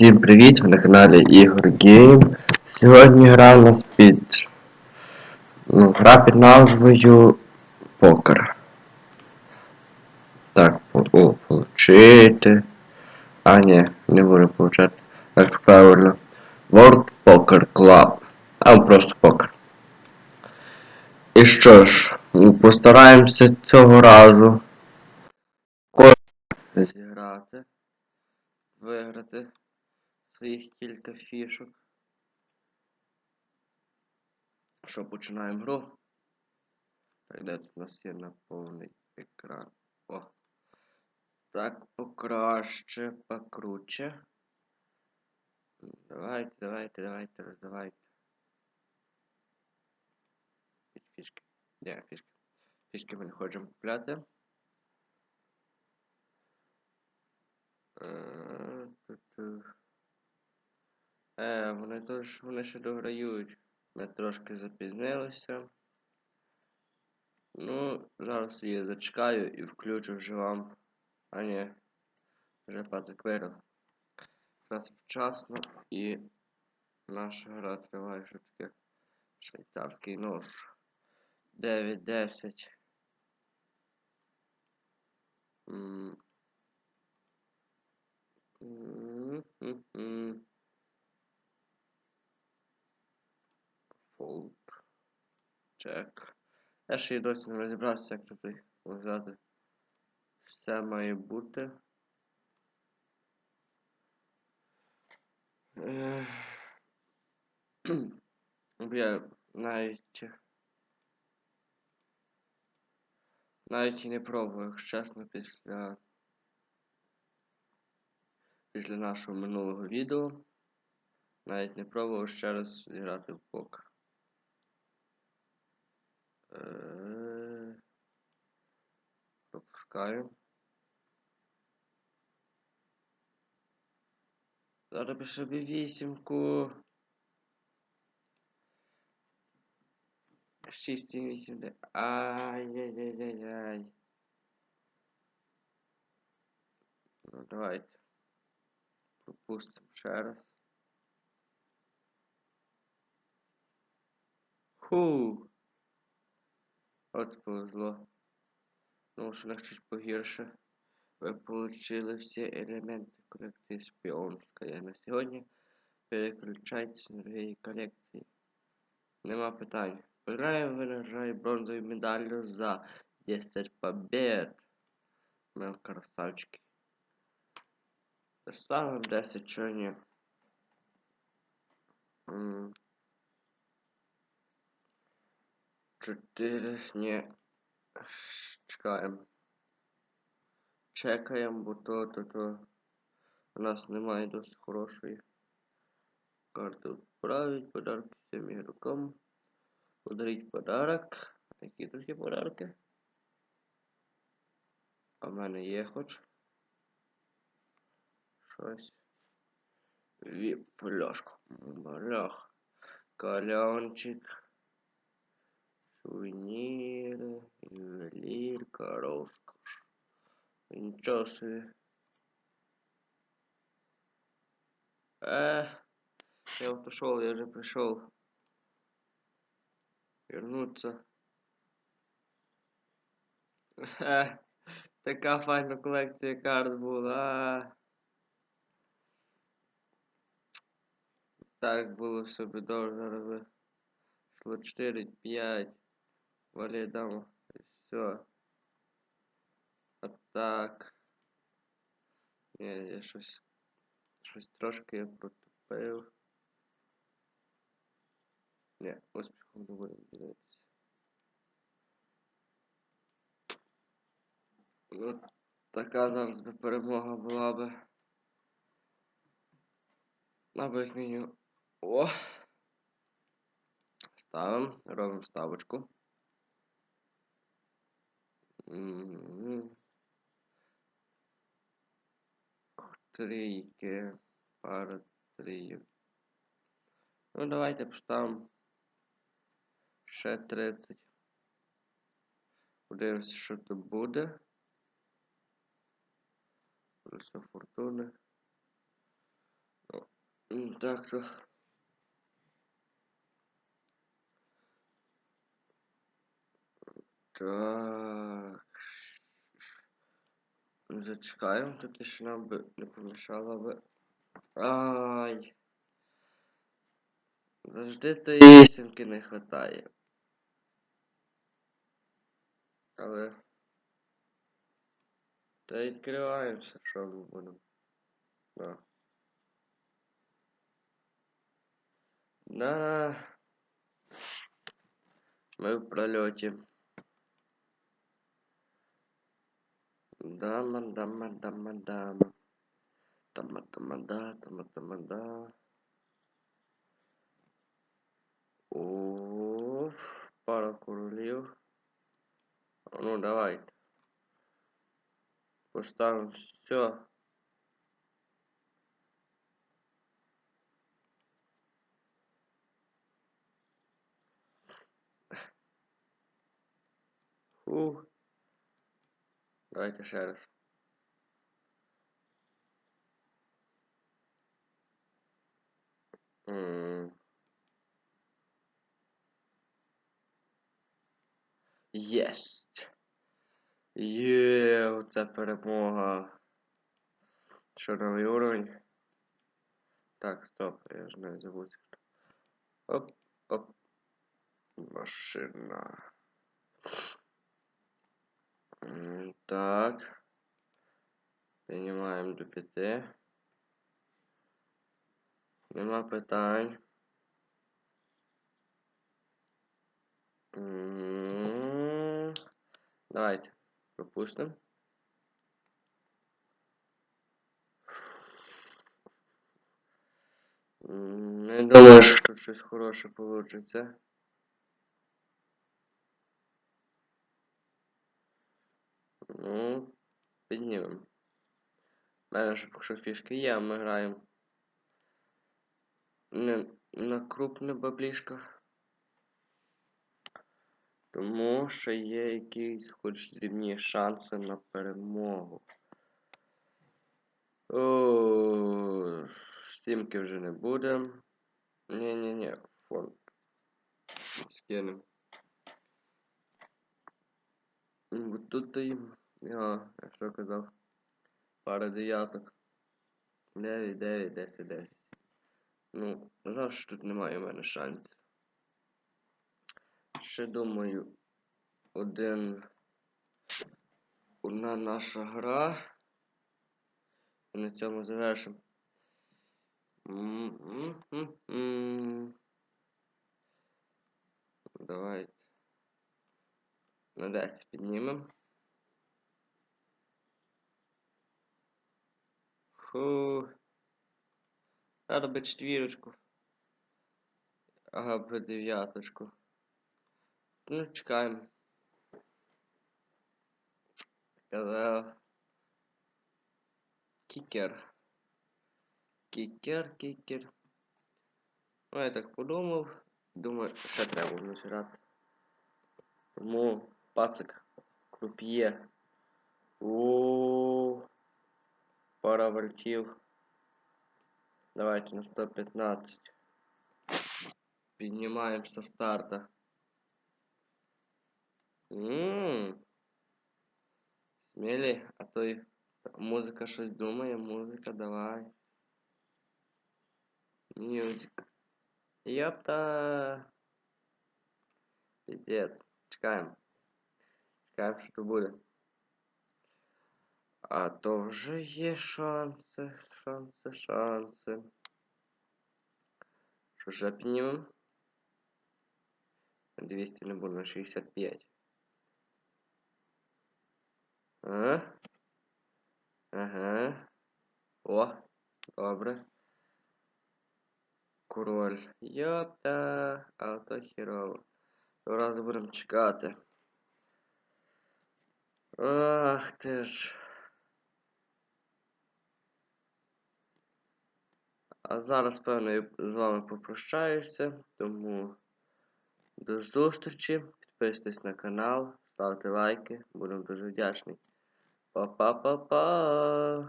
Всім привіт! Ви на каналі Ігор Гейм. Сьогодні гра у нас під. Ну, гра під назвою Покер. Так, о, получити. А, ні, не буду получати. Так правильно. World Poker Club. А просто покер. І що ж, ну, постараємося цього разу зіграти. Виграти своїх кілька фішок. Що, починаємо гру? Так, де тут у нас є на повний екран? О! Так, покраще, покруче. Давайте, давайте, давайте, роздавайте. Фі- Фішки. Де фішки? Фішки ми не хочемо купляти. Е, ту-ту. Е, вони тож вони ще дограють. Ми трошки запізнилися. Ну, зараз я зачекаю і включу вже вам. А ні, вже Патрик виграв. Якраз вчасно і наша гра триває що таке швейцарський нож. 9-10. М. М-м-м. Чек. Я ще й досі не розібрався, як тут взяти. Все має бути. Ну, Я навіть навіть і не пробую, якщо чесно, після після нашого минулого відео. Навіть не пробував ще раз зіграти в покер. Е, Пропускаю. Зараз би собі вісімку. 6 7 8 9. Ай-яй-яй-яй-яй. Ну давайте. Пропустимо ще раз. Ху. От повезло. Ну, що нас чуть погірше. Ми получили всі елементи колекції шпіонська. На сьогодні переключайтесь на другій колекції. Нема питань. Поздравляю, виражаю бронзову медаллю за 10 побед. Ми красавчики. Ставим 10 чорні. 4, nie, чекаємо. Чекаємо, бо то, то, то. У нас немає досить хорошої карти відправить подарки цим ігрокам. Подарить подарок. Такі трохи подарки. А в мене є хоч. Щось. Віп, фляжку. Балях. Калянчик. Сувениры, ювелирка, роскошь. Ничего себе. Э, я вот ушел, я же пришел. Вернуться. Такая файна коллекция карт была. Так было все бідово, зараз вийшло 4-5. валидам все. А так. Ні, я щось. Щось трошки я протупив. Не, успіхом не будемо дивитися. Ну, така зараз би перемога була би. На як мінімум... О! Ставимо, робимо ставочку. Трійки. Пара трійок. Ну, давайте поставимо ще 30. Подивимося, що тут буде. Колесо фортуни. М, Так то. Так. Зачекаємо, тут ще нам би не помішало би. Ай. Завжди тої вісімки не хватає. Але. Та відкриваємося, що ми будемо. Да. Да. Ми в прольоті. Дама, дама, дама, дама. Тама, тама, да, тама, тама, да. О, пара королів. Ну, давайте. Поставимо все. Фух. Давайте ще раз. Єсть. Є, оце перемога. Що новий уровень? Так, стоп, я ж не забудь. Оп, оп. Машина. Так. Піднімаємо до п'яти. Нема питань. Давайте. Пропустимо. Не думаю, що щось хороше получиться. Ну, піднімемо. У мене ж поки що фішки є, ми граємо не на крупне баблішко. Тому що є якісь хоч дрібні шанси на перемогу. О, стімки вже не буде. Ні-ні-ні, фон. Скинем. М, от Тут і... Ага, я що казав? Пара дев'яток. 9, 9, 10, 10. Ну, жаль, що тут немає у мене шансів. Ще думаю, один одна наша гра. І на цьому завершимо. Давайте. На 10 піднімемо. Фу. Треба би четвірочку. Ага, би дев'яточку. Ну, чекаємо. Казав. Кікер. Кікер, кікер. Ну, я так подумав. Думаю, ще треба вночі грати. Тому пацик круп'є. О, пара вольтів. Давайте на 115. Піднімаємо со старта. Ммм. Смілі, а то й музика щось думає, музика, давай. Мюзик. Йопта. Пиздец. Чекаємо. Чекаємо, що то буде. А то вже є шанси, шанси, шанси. Що ще піднімемо? 200 не буде на 65. А? Ага. О, добре. Король. Йопта, а то херово. Раз будемо чекати. Ах ти ж. А зараз, певно, я з вами попрощаюся, тому до зустрічі. Підписуйтесь на канал, ставте лайки, будемо дуже вдячні. Па-па-па-па!